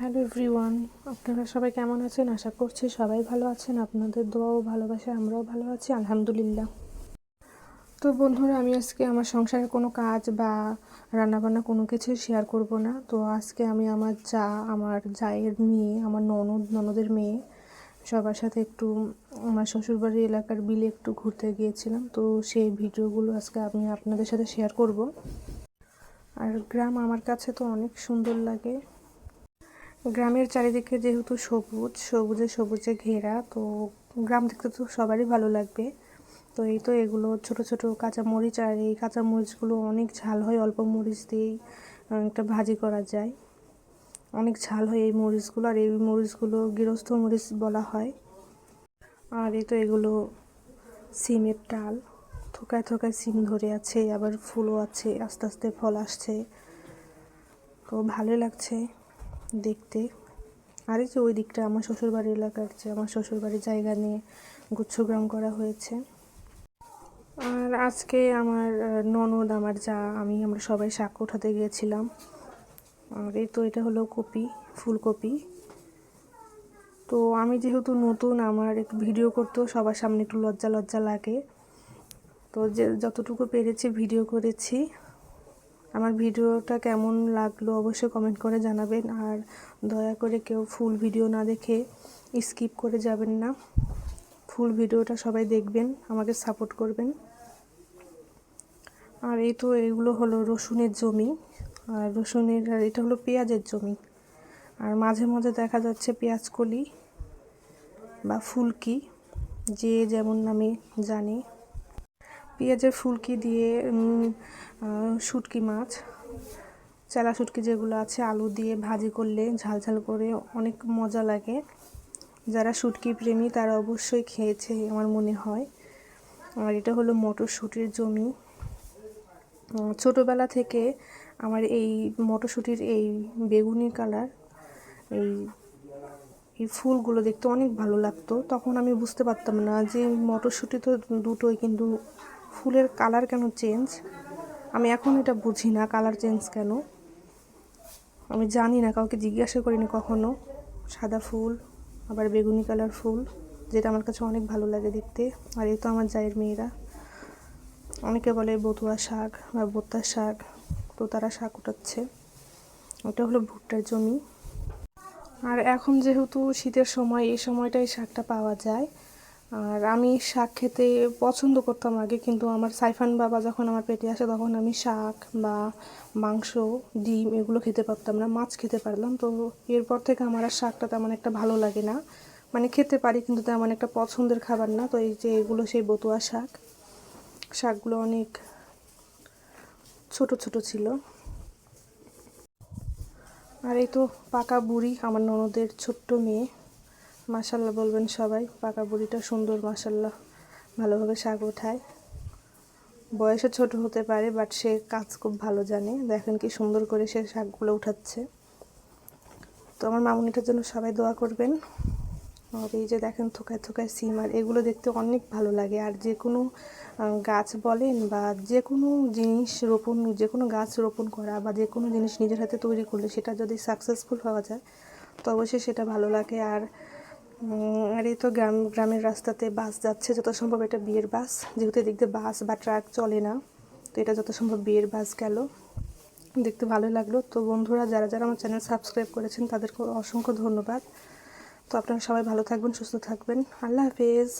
Hello everyone, আপনারা সবাই কেমন আছেন? আশা করছি সবাই ভালো আছেন। আপনাদের দোয়াও ভালোবাসে আমরাও ভালো আছি, আলহামদুলিল্লাহ। তো বন্ধুরা, আমি আজকে আমার সংসারের কোনো কাজ বা রান্নাবান্না কোনো কিছু শেয়ার করব না। তো আজকে আমি আমার যা, আমার জায়ের মেয়ে, আমার ননদ, ননদের মেয়ে, সবার সাথে একটু আমার শ্বশুরবাড়ি এলাকার বিলে একটু ঘুরতে গিয়েছিলাম। তো সেই ভিডিওগুলো আজকে আমি আপনাদের সাথে শেয়ার করব। আর গ্রাম আমার কাছে তো অনেক সুন্দর লাগে। গ্রামের চারিদিকে যেহেতু সবুজ, সবুজে সবুজে ঘেরা, তো গ্রাম দেখতে তো সবারই ভালো লাগবে। তো এই তো এগুলো ছোট ছোট কাঁচা মরিচ আর এই কাঁচা মরিচগুলো অনেক ঝাল হয়, অল্প মরিচ দিয়েই একটা ভাজি করা যায়। অনেক ঝাল হয় এই মরিচগুলো আর এই মরিচগুলো গৃহস্থ মরিচ বলা হয়। আর এই তো এগুলো সিমের ডাল, থোকায় থোকায় সিম ধরে আছে, আবার ফুলও আছে, আস্তে আস্তে ফল আসছে। তো ভালোই লাগছে। দেখতে। আর এই যে ওই দিকটা আমার শ্বশুরবাড়ি এলাকার যে আমার শ্বশুরবাড়ির জায়গা নিয়ে গুচ্ছগ্রাম করা হয়েছে। আর আজকে আমার ননদ, আমার যা, আমি, আমরা সবাই শাক উঠাতে গিয়েছিলাম। আর এই তো এটা হলো কপি, ফুলকপি। তো আমি যেহেতু নতুন, আমার একটু ভিডিও করতেও সবার সামনে একটু লজ্জা লজ্জা লাগে। তো যে যতটুকু পেরেছি ভিডিও করেছি। আমার ভিডিওটা কেমন লাগল অবশ্যই কমেন্ট করে জানাবেন। আর দয়া করে কেউ ফুল ভিডিও না দেখে স্কিপ করে যাবেন না। ফুল ভিডিওটা সবাই দেখবেন, আমাকে সাপোর্ট করবেন। আর এই তো এগুলো হলো রসুনের জমি। আর রসুনের, আর এটা হলো পেঁয়াজের জমি। আর মাঝে মাঝে দেখা যাচ্ছে পেঁয়াজ কলি বা ফুলকি, যে যেমন নামে জানে। পেঁয়াজের ফুলকি দিয়ে শুটকি মাছ, চেলা শুটকি যেগুলো আছে, আলু দিয়ে ভাজি করলে ঝাল ঝাল করে অনেক মজা লাগে। যারা শুটকি প্রেমী তারা অবশ্যই খেয়েছে, আমার মনে হয়। আর এটা হলো মটরশুঁটির জমি। ছোটোবেলা থেকে আমার এই মটরশুঁটির এই বেগুনি কালার, এই এই ফুলগুলো দেখতে অনেক ভালো লাগতো। তখন আমি বুঝতে পারতাম না যে মটরশুঁটি তো দুটোই কিন্তু ফুলের কালার কেন চেঞ্জ? আমি এখন এটা বুঝি না, কালার চেঞ্জ কেন? আমি জানি না, কাউকে জিজ্ঞাসা করিনি কখনো। সাদা ফুল, আবার বেগুনি কালার ফুল, যেটা আমার কাছে অনেক ভালো লাগে দেখতে, আর এই তো আমার জায়ের মেয়েরা। অনেকে বলে বতুয়া শাক বা বোতার শাক তো তারা শাক উঠাচ্ছে। ওটা হলো ভুট্টার জমি। আর এখন যেহেতু শীতের সময়, এই সময়টাই শাকটা পাওয়া যায় আর আমি শাক খেতে পছন্দ করতাম আগে, কিন্তু আমার সাইফান বাবা যখন আমার পেটে আসে তখন আমি শাক বা মাংস, ডিম এগুলো খেতে পারতাম না, মাছ খেতে পারলাম। তো এরপর থেকে আমার আর শাকটা তেমন একটা ভালো লাগে না। মানে খেতে পারি, কিন্তু তেমন একটা পছন্দের খাবার না। তো এই যে এগুলো সেই বতুয়া শাক, শাকগুলো অনেক ছোট ছোট ছিল। আর এই তো পাকা বুড়ি, আমার ননদের ছোট্ট মেয়ে। মাসাল্লাহ বলবেন সবাই, পাকা বুড়িটা সুন্দর মাসাল্লাহ ভালোভাবে শাক ওঠায়। বয়সে ছোট হতে পারে বাট সে কাজ খুব ভালো জানে। দেখেন কি সুন্দর করে সে শাকগুলো উঠাচ্ছে। তো আমার মামুনিটার জন্য সবাই দোয়া করবেন। আর এই যে দেখেন থোকায় থোকায় সিম আর এগুলো দেখতে অনেক ভালো লাগে। আর যে কোনো গাছ বলেন বা যে কোনো জিনিস রোপণ, যে কোনো গাছ রোপণ করা বা যে কোনো জিনিস নিজের হাতে তৈরি করলে সেটা যদি সাকসেসফুল হওয়া যায়, তো অবশ্যই সেটা ভালো লাগে। আর আর এই তো গ্রাম, গ্রামের রাস্তাতে বাস যাচ্ছে যত সম্ভব এটা বিয়ের বাস। যেহেতু দিয়ে বাস বা ট্রাক চলে না, তো এটা যত সম্ভব বিয়ের বাস গেল। দেখতে ভালো লাগল। তো বন্ধুরা, যারা যারা আমার চ্যানেল সাবস্ক্রাইব করেছেন, তাদেরকে অসংখ্য ধন্যবাদ। তো আপনারা সবাই ভালো থাকবেন, সুস্থ থাকবেন। আল্লাহ হাফেজ।